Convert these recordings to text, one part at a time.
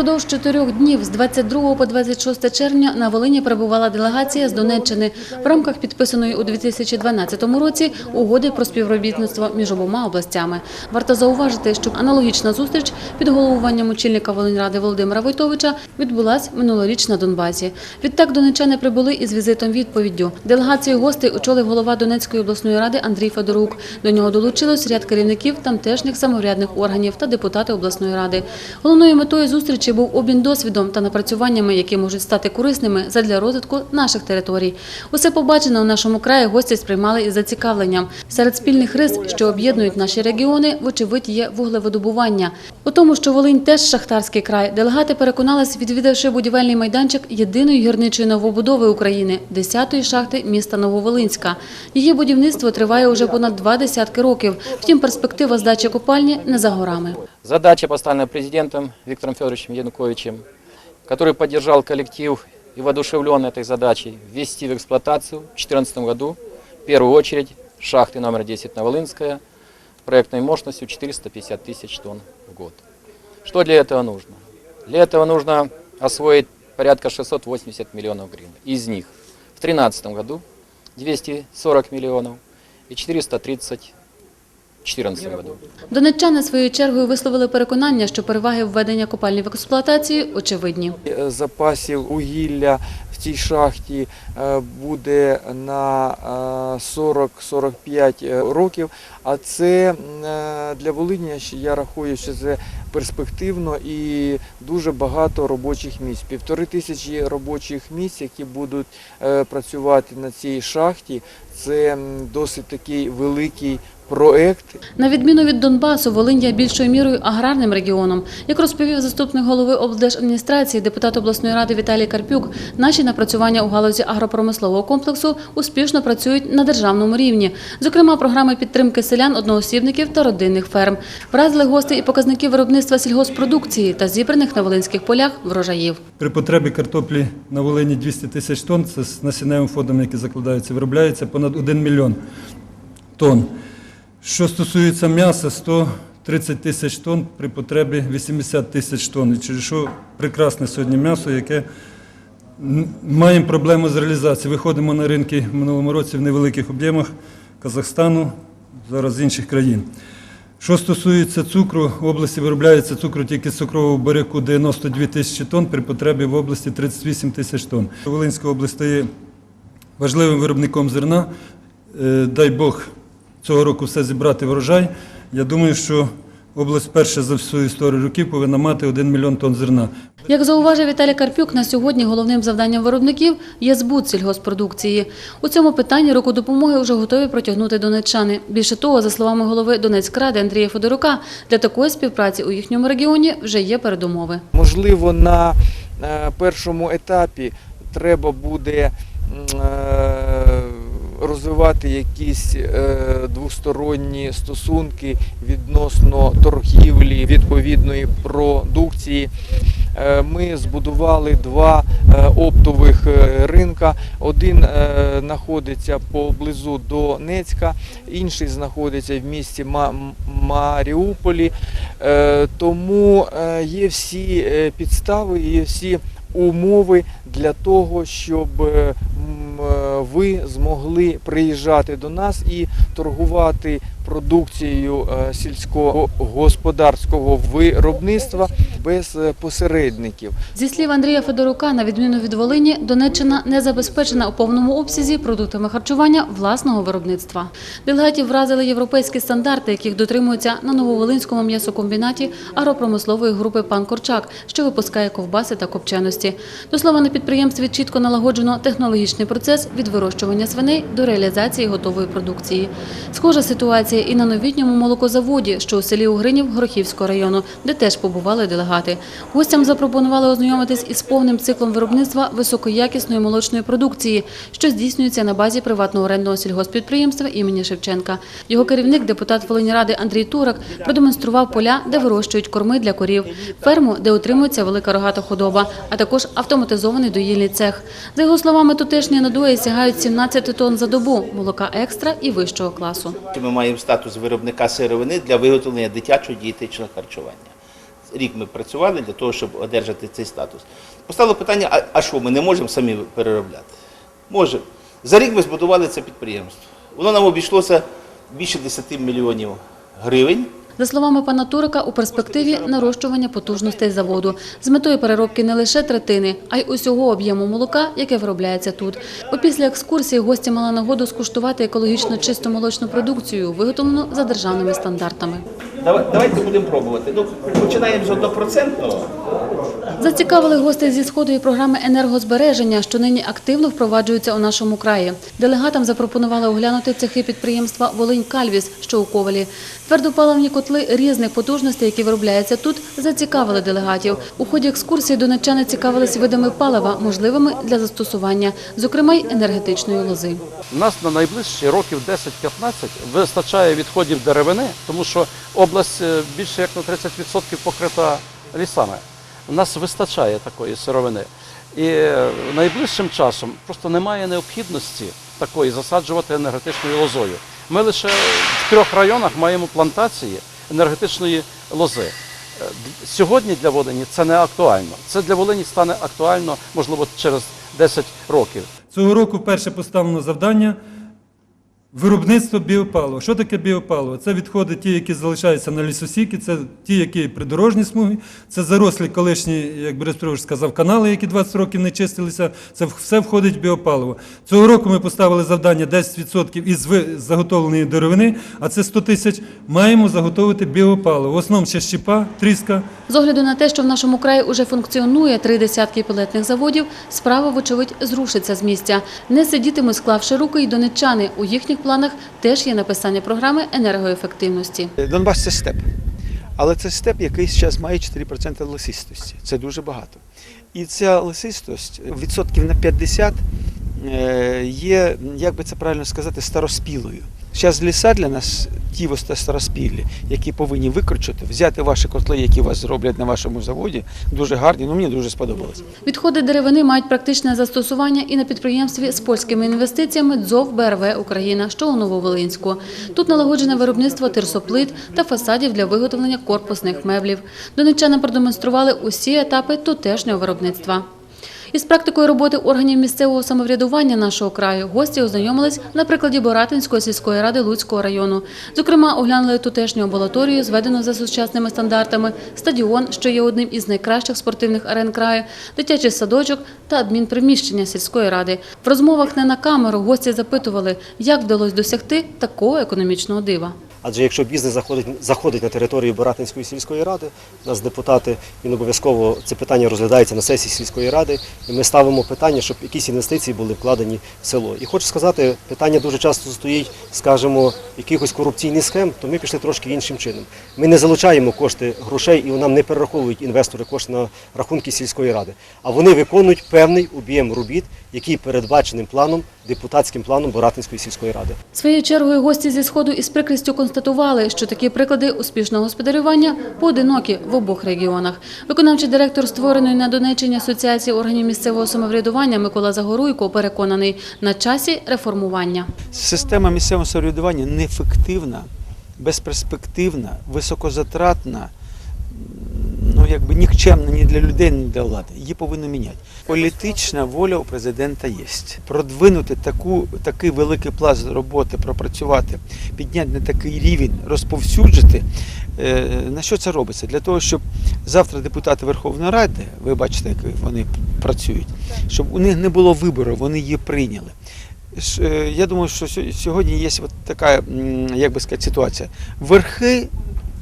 Упродовж чотирьох днів з 22 по 26 червня на Волині перебувала делегація з Донеччини в рамках підписаної у 2012 році угоди про співробітництво між обома областями. Варто зауважити, що аналогічна зустріч під головуванням очільника Волиньради Володимира Войтовича відбулась минулоріч на Донбасі. Відтак донеччани прибули із візитом відповіддю. Делегацію гостей очолив голова Донецької обласної ради Андрій Федорук. До нього долучилось ряд керівників тамтешніх самоврядних органів та депутати обласної ради. Головною метою зустрічі був обмін досвідом та напрацюваннями, які можуть стати корисними задля розвитку наших територій. Усе побачене у нашому краї гості сприймали із зацікавленням. Серед спільних рис, що об'єднують наші регіони, вочевидь є вуглевидобування. У тому, що Волинь теж шахтарський край, делегати переконались, відвідавши будівельний майданчик єдиної гірничої новобудови України – 10-ї шахти міста Нововолинська. Її будівництво триває уже понад два десятки років. Втім, перспектива здачі копальні не за горами. Задача поставлена президентом Виктором Федоровичем Януковичем, который поддержал коллектив и воодушевлен этой задачей ввести в эксплуатацию в 2014 году, в первую очередь, шахты номер 10 Новолынская, проектной мощностью 450 тысяч тонн в год. Что для этого нужно? Для этого нужно освоить порядка 680 миллионов гривен. Из них в 2013 году 240 миллионов и 430 в 2014 году. Донеччани своєю чергою висловили переконання, що переваги введення копальні в експлуатацію очевидні. Е, запасів вугілля в цій шахті е, буде на е, 40-45 років. А це е, для Волині, я рахую, що це перспективно і дуже багато робочих місць. Півтори тисячі робочих місць, які будуть е, працювати на цій шахті. Це досить такий великий проект, На відміну від Донбасу, Волинь є більшою мірою аграрним регіоном. Як розповів заступник голови облдержадміністрації, депутат обласної ради Віталій Карпюк, наші напрацювання у галузі агропромислового комплексу успішно працюють на державному рівні. Зокрема, програми підтримки селян, одноосібників та родинних ферм. Вразили гостей і показники виробництва сільгоспродукції та зібраних на волинських полях врожаїв. При потребі картоплі на Волині 200 тисяч тонн, це з насінневим фондом, який закладається, виробляється понад 1 мільйон тонн. Що стосується м'яса, 130 тисяч тонн, при потребі 80 тисяч тонн. Через що прекрасне сьогодні м'ясо, яке маємо проблему з реалізацією. Виходимо на ринки в минулому році в невеликих об'ємах Казахстану, зараз інших країн. Що стосується цукру, в області виробляється цукру тільки з цукрового буряку 92 тисячі тонн, при потребі в області 38 тисяч тонн. Волинська область стає важливим виробником зерна. Е, Дай Бог цього року все зібрати врожай. Я думаю, що область вперше за всю історію років повинна мати 1 мільйон тонн зерна. Як зауважив Віталій Карпюк, на сьогодні головним завданням виробників є збут сільгоспродукції. У цьому питанні руку допомоги вже готові протягнути донеччани. Більше того, за словами голови Донецькради Андрія Федорука, для такої співпраці у їхньому регіоні вже є передумови. Можливо, на е, першому етапі треба буде е, розвивати якісь е, двосторонні стосунки відносно торгівлі відповідної продукції. Е, Ми збудували два е, оптових ринка. Один знаходиться поблизу Донецька, інший знаходиться в місті Ма- Маріуполі. Тому є всі підстави, є всі умови для того, щоб ви змогли приїжджати до нас і торгувати продукцією е, сільського господарського виробництва без е, посередників. Зі слів Андрія Федорука, на відміну від Волині, Донеччина не забезпечена у повному обсязі продуктами харчування власного виробництва. Делегатів вразили європейські стандарти, яких дотримуються на Нововолинському м'ясокомбінаті агропромислової групи «Пан Корчак», що випускає ковбаси та копченості. До слова, на підприємстві чітко налагоджено технологічний процес від вирощування свиней до реалізації готової продукції. Схожа ситуація і на новітньому молокозаводі, що у селі Угринів Горохівського району, де теж побували делегати. Гостям запропонували ознайомитись із повним циклом виробництва високоякісної молочної продукції, що здійснюється на базі приватного орендного сільгоспідприємства імені Шевченка. Його керівник, депутат Волиніради Андрій Турак, продемонстрував поля, де вирощують корми для корів, ферму, де утримується велика рогата худоба, а також автоматизований доїльний цех. За його словами, тутешні надої сягають 17 тонн за добу, молока екстра і вищого класу. Ми маємо статус виробника сировини для виготовлення дитячого дієтичного харчування. рік ми працювали для того, щоб одержати цей статус. Постало питання: а що, ми не можемо самі переробляти? Можемо. За рік ми збудували це підприємство. Воно нам обійшлося більше 10 мільйонів гривень. За словами пана Турика, у перспективі нарощування потужностей заводу з метою переробки не лише третини, а й усього об'єму молока, яке виробляється тут. Опісля екскурсії гості мали нагоду скуштувати екологічно чисту молочну продукцію, виготовлену за державними стандартами. Давай- Давайте будемо пробувати. Ну, починаємо з однопроцентного. Зацікавили гостей зі сходу і програми енергозбереження, що нині активно впроваджуються у нашому краї. Делегатам запропонували оглянути цехи підприємства Волинь Кальвіс, що у Ковалі. Твердопаливні котли різних потужностей, які виробляються тут, зацікавили делегатів. У ході екскурсії донеччани цікавились видами палива, можливими для застосування, зокрема й енергетичної лози. У нас на найближчі років 10-15 вистачає відходів деревини, тому що область е, більше як на 30% покрита лісами. У нас вистачає такої сировини. І е, найближчим часом просто немає необхідності такої засаджувати енергетичною лозою. Ми лише в трьох районах маємо плантації енергетичної лози. Е, Сьогодні для Волині це не актуально. Це для Волині стане актуально, можливо, через 10 років. Цього року перше поставлено завдання виробництво біопалива. Що таке біопаливо? Це відходи ті, які залишаються на лісосіки, це ті, які придорожні смуги, це зарослі колишні, як Борис Петрович сказав, канали, які 20 років не чистилися. Це все входить в біопаливо. Цього року ми поставили завдання 10% із заготовленої деревини, а це 100 тисяч. Маємо заготовити біопаливо. В основному ще щепа, тріска, З огляду на те, що в нашому краї уже функціонує три десятки пелетних заводів, справа, вочевидь, зрушиться з місця. Не сидітимуть, склавши руки, і донеччани. У їхніх планах теж є написання програми енергоефективності. Донбас це степ. Але це степ, який зараз має 4% лисистості. Це дуже багато. І ця лисистость відсотків на 50 е, є, як би це правильно сказати, староспілою. Зараз ліса для нас ті ось які повинні викручити, взяти ваші котли, які вас зроблять на вашому заводі, дуже гарні. Ну мені дуже сподобалось. Відходи деревини мають практичне застосування і на підприємстві з польськими інвестиціями ДЗОВ БРВ Україна, що у Нововолинську. Тут налагоджене виробництво тирсоплит та фасадів для виготовлення корпусних меблів. Донеччани продемонстрували усі етапи тутешнього виробництва. Із практикою роботи органів місцевого самоврядування нашого краю гості ознайомились на прикладі Боратинської сільської ради Луцького району. Зокрема, оглянули тутешню амбулаторію, зведену за сучасними стандартами, стадіон, що є одним із найкращих спортивних арен краю, дитячий садочок та адмінприміщення сільської ради. В розмовах не на камеру гості запитували, як вдалося досягти такого економічного дива. Адже якщо бізнес заходить, заходить на територію Боратинської сільської ради, у нас депутати, він обов'язково це питання розглядається на сесії сільської ради, і ми ставимо питання, щоб якісь інвестиції були вкладені в село. І хочу сказати, питання дуже часто стоїть, скажімо, якихось корупційних схем, то ми пішли трошки іншим чином. Ми не залучаємо кошти грошей і нам не перераховують інвестори кошти на рахунки сільської ради, а вони виконують певний об'єм робіт, який передбаченим планом, депутатським планом Боратинської сільської ради. Своєю чергою гості зі сходу із прикрістю констатували, що такі приклади успішного господарювання поодинокі в обох регіонах. Виконавчий директор створеної на Донеччині асоціації органів місцевого самоврядування Микола Загоруйко переконаний на часі реформування. Система місцевого самоврядування неефективна, безперспективна, високозатратна, якби нікчемна ні для людей, ні для влади. Її повинно міняти. Політична воля у президента є. Продвинути таку, такий великий пласт роботи, пропрацювати, підняти на такий рівень, розповсюджити. Е, На що це робиться? Для того, щоб завтра депутати Верховної Ради, ви бачите, як вони працюють, щоб у них не було вибору, вони її прийняли. Е, Я думаю, що сьогодні є от така, як би сказати, ситуація. Верхи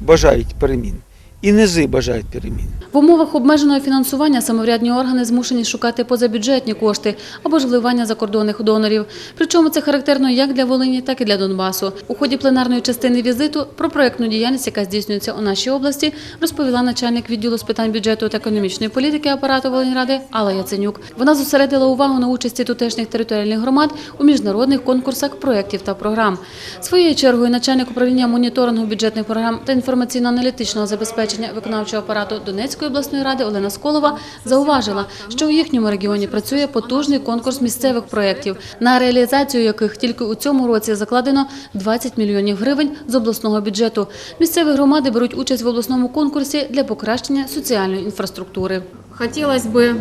бажають перемін, і низи бажають перемін. В умовах обмеженого фінансування самоврядні органи змушені шукати позабюджетні кошти або ж вливання закордонних донорів. Причому це характерно як для Волині, так і для Донбасу. У ході пленарної частини візиту про проєктну діяльність, яка здійснюється у нашій області, розповіла начальник відділу з питань бюджету та економічної політики апарату Волиньради Алла Яценюк. Вона зосередила увагу на участі тутешніх територіальних громад у міжнародних конкурсах проєктів та програм. Своєю чергою начальник управління моніторингу бюджетних програм та інформаційно-аналітичного забезпечення забезпечення виконавчого апарату Донецької обласної ради Олена Сколова зауважила, що у їхньому регіоні працює потужний конкурс місцевих проєктів, на реалізацію яких тільки у цьому році закладено 20 мільйонів гривень з обласного бюджету. Місцеві громади беруть участь в обласному конкурсі для покращення соціальної інфраструктури. Хотелось бы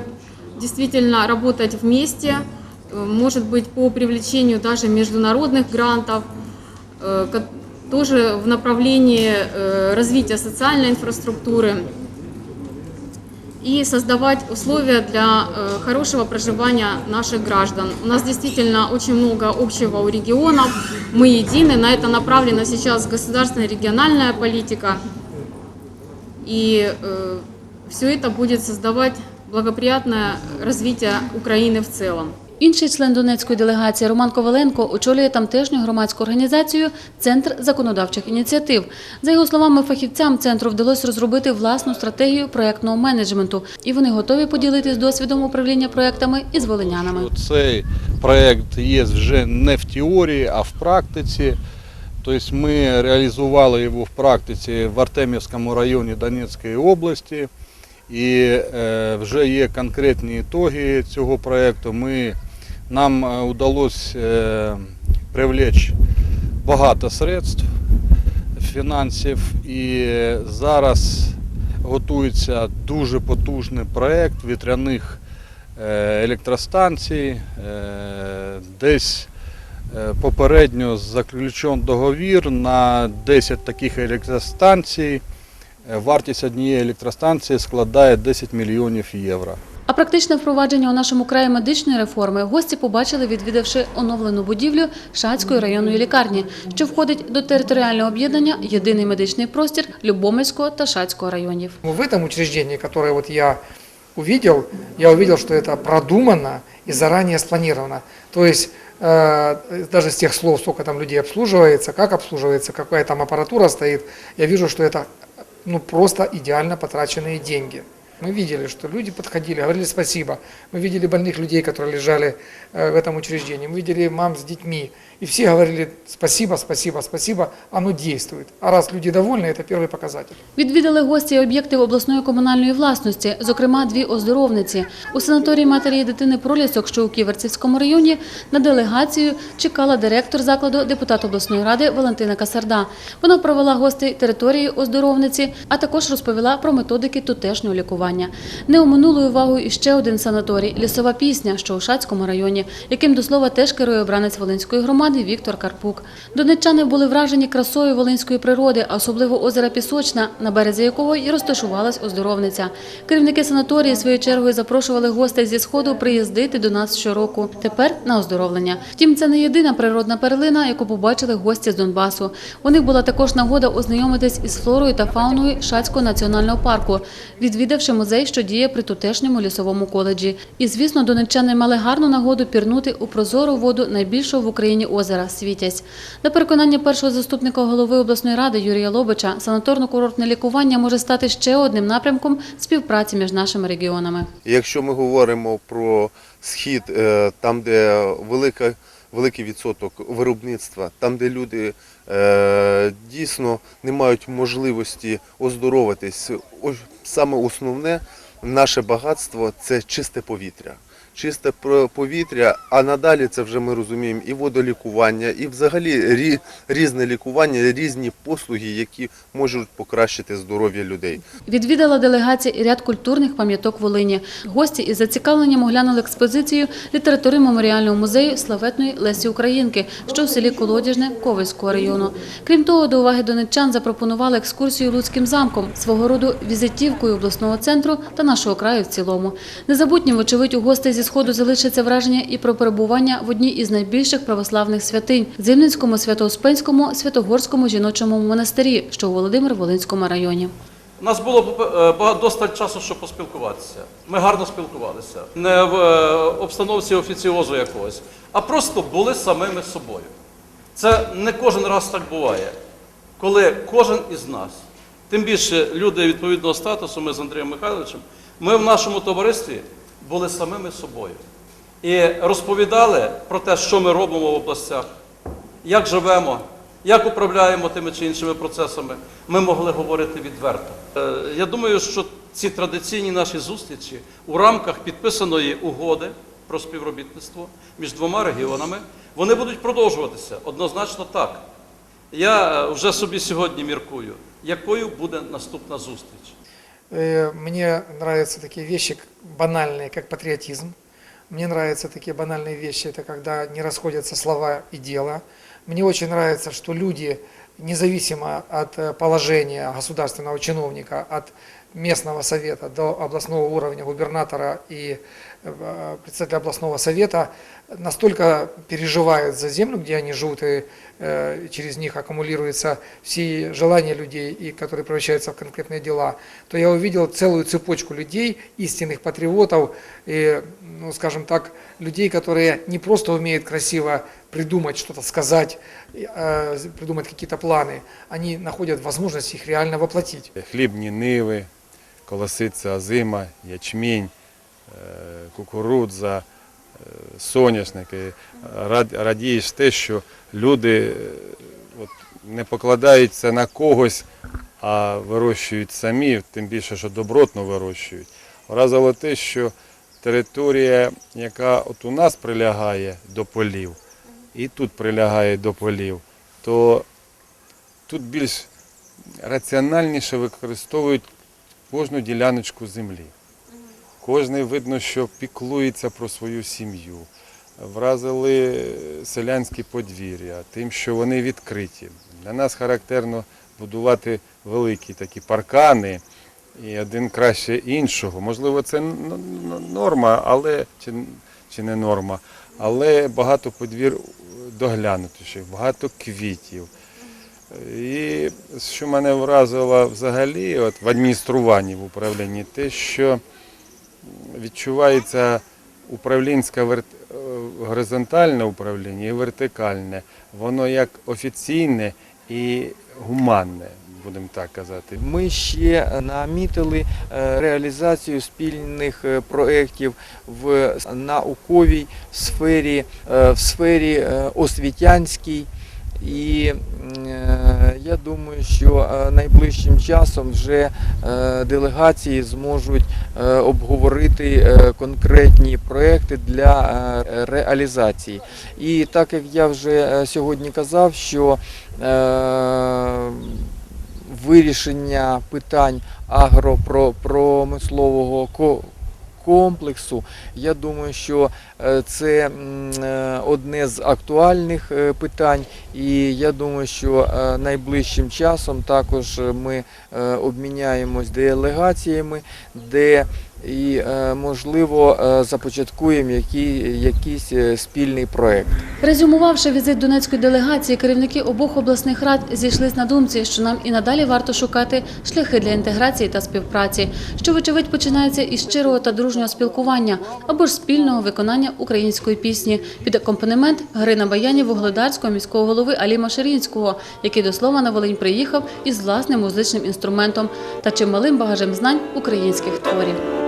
действительно работать вместе, э, может быть, по привлечению даже международных грантов, э, ко- тоже в направлении э, развития социальной инфраструктуры и создавать условия для э, хорошего проживания наших граждан. У нас действительно очень много общего у регионов, мы едины, на это направлена сейчас государственная региональная политика. И все это будет создавать благоприятное развитие Украины в целом. Інший член донецької делегації Роман Коваленко очолює тамтешню громадську організацію Центр законодавчих ініціатив. За його словами, фахівцям центру вдалося розробити власну стратегію проектного менеджменту, і вони готові поділитись досвідом управління проектами із волинянами. Цей проект є вже не в теорії, а в практиці. Тобто ми реалізували його в практиці в Артемівському районі Донецької області. І е, вже є конкретні ітоги цього проєкту. Ми, нам е, вдалося е, привлечь багато средств фінансів і зараз готується дуже потужний проєкт вітряних е, електростанцій. Е, Десь е, попередньо заключен договір на 10 таких електростанцій. Е, Вартість однієї електростанції складає 10 мільйонів євро. А практичне впровадження у нашому краї медичної реформи гості побачили, відвідавши оновлену будівлю Шацької районної лікарні, що входить до територіального об'єднання Єдиний медичний простір Любомельського та Шацького районів. В этом учреждении, которое вот я увидел, я увидел, что это продумано и заранее спланировано. То есть э, даже с тех слов, сколько там людей обслуживается, как обслуживается, какая там аппаратура стоит, я вижу, что это ну, просто идеально потраченные деньги. Мы видели, что люди подходили, говорили спасибо. Мы видели больных людей, которые лежали э, в этом учреждении. Мы видели мам с детьми. И все говорили спасибо, спасибо, спасибо. Оно действует. А раз люди довольны, это первый показатель. Відвідали гості й об'єкти обласної комунальної власності, зокрема дві оздоровниці. У санаторії матері і дитини Пролісок, що у Ківерцівському районі, на делегацію чекала директор закладу, депутат обласної ради Валентина Касарда. Вона провела гостей території оздоровниці, а також розповіла про методики тутешнього лікування. Не оминули увагою і ще один санаторій Лісова пісня, що у Шацькому районі, яким до слова теж керує обранець Волинської громади Віктор Карпук. Донеччани були вражені красою волинської природи, а особливо озера Пісочна, на березі якого і розташувалась оздоровниця. Керівники санаторії своєю чергою запрошували гостей зі сходу приїздити до нас щороку. Тепер на оздоровлення. Втім, це не єдина природна перлина, яку побачили гості з Донбасу. У них була також нагода ознайомитись із флорою та фауною Шацького національного парку, відвідавши музей, що діє при тутешньому лісовому коледжі. І, звісно, донеччани мали гарну нагоду пірнути у прозору воду найбільшого в Україні озера Світязь. На переконання першого заступника голови обласної ради Юрія Лобича, санаторно-курортне лікування може стати ще одним напрямком співпраці між нашими регіонами. Якщо ми говоримо про схід, е, там, де велика, великий відсоток виробництва, там, де люди е, дійсно не мають можливості оздоровитись, ось саме основне наше багатство це чисте повітря. Чисте повітря, а надалі це вже ми розуміємо і водолікування, і взагалі різне лікування, різні послуги, які можуть покращити здоров'я людей. Відвідала делегація і ряд культурних пам'яток Волині. Гості із зацікавленням оглянули експозицію літератури меморіального музею славетної Лесі Українки, що у селі Колодяжне Ковельського району. Крім того, до уваги донеччан запропонували екскурсію Луцьким замком, свого роду візитівкою обласного центру та нашого краю в цілому. Незабутнім, вочевидь, у гостей зі сходу залишиться враження і про перебування в одній із найбільших православних святинь Зимницькому, Свято-Успенському, Святогорському жіночому монастирі, що у Володимир-Волинському районі. У нас було е, багато достатньо часу, щоб поспілкуватися. Ми гарно спілкувалися. Не в е, обстановці офіціозу якогось, а просто були самими собою. Це не кожен раз так буває, коли кожен із нас, тим більше люди відповідного статусу, ми з Андрієм Михайловичем, ми в нашому товаристві були самими собою. І розповідали про те, що ми робимо в областях, як живемо, як управляємо тими чи іншими процесами, ми могли говорити відверто. Е, Я думаю, що ці традиційні наші зустрічі у рамках підписаної угоди про співробітництво між двома регіонами, вони будуть продовжуватися однозначно так. Я е, вже собі сьогодні міркую, якою буде наступна зустріч. Э, Мне нравятся такие вещи к- банальные, как патриотизм. Мне нравятся такие банальные вещи, это когда не расходятся слова и дело. Мне очень нравится, что люди, независимо от э, положения государственного чиновника, от местного совета до областного уровня губернатора и э, председателя областного совета, настолько переживают за землю, где они живут, и э, через них аккумулируются все желания людей, и которые превращаются в конкретные дела, то я увидел целую цепочку людей, истинных патриотов, и, ну, скажем так, людей, которые не просто умеют красиво придумать что-то, сказать, э, придумать какие-то планы, они находят возможность их реально воплотить. хлібні ниви, колосиця озима, ячмінь, е, кукурудза, е, соняшники. Рад- Радієш те, що люди е, от, не покладаються на когось, а вирощують самі, тим більше, що добротно вирощують. Вразило те, що територія, яка от у нас прилягає до полів, і тут прилягає до полів, то тут більш раціональніше використовують кожну діляночку землі. Кожний видно, що піклується про свою сім'ю. Вразили селянські подвір'я, тим, що вони відкриті. Для нас характерно будувати великі такі паркани, і один краще іншого. Можливо, це норма, але чи, чи не норма, але багато подвір доглянутіших, багато квітів. І що мене вразило взагалі от в адмініструванні в управлінні, те, що відчувається управлінське вер... горизонтальне управління і вертикальне. Воно як офіційне і гуманне, будемо так казати. Ми ще намітили е, реалізацію спільних е, проєктів в науковій сфері, е, в сфері освітянській. І е, я думаю, що е, найближчим часом вже е, делегації зможуть обговорити конкретні проекти для реалізації. І так як я вже сьогодні казав, що вирішення питань агропромислового комплексу, я думаю, що е, це е, одне з актуальних е, питань, і я думаю, що найближчим часом також ми обміняємось делегаціями, де і е, можливо е, започаткуємо які, якийсь е, спільний проект. Резюмувавши візит донецької делегації, керівники обох обласних рад зійшлись на думці, що нам і надалі варто шукати шляхи для інтеграції та співпраці, що вочевидь починається із щирого та дружнього спілкування або ж спільного виконання української пісні під акомпанемент гри на баяні вугледарського міського голови Аліма Ширінського, який до слова на Волинь приїхав із власним музичним інструментом та чималим багажем знань українських творів.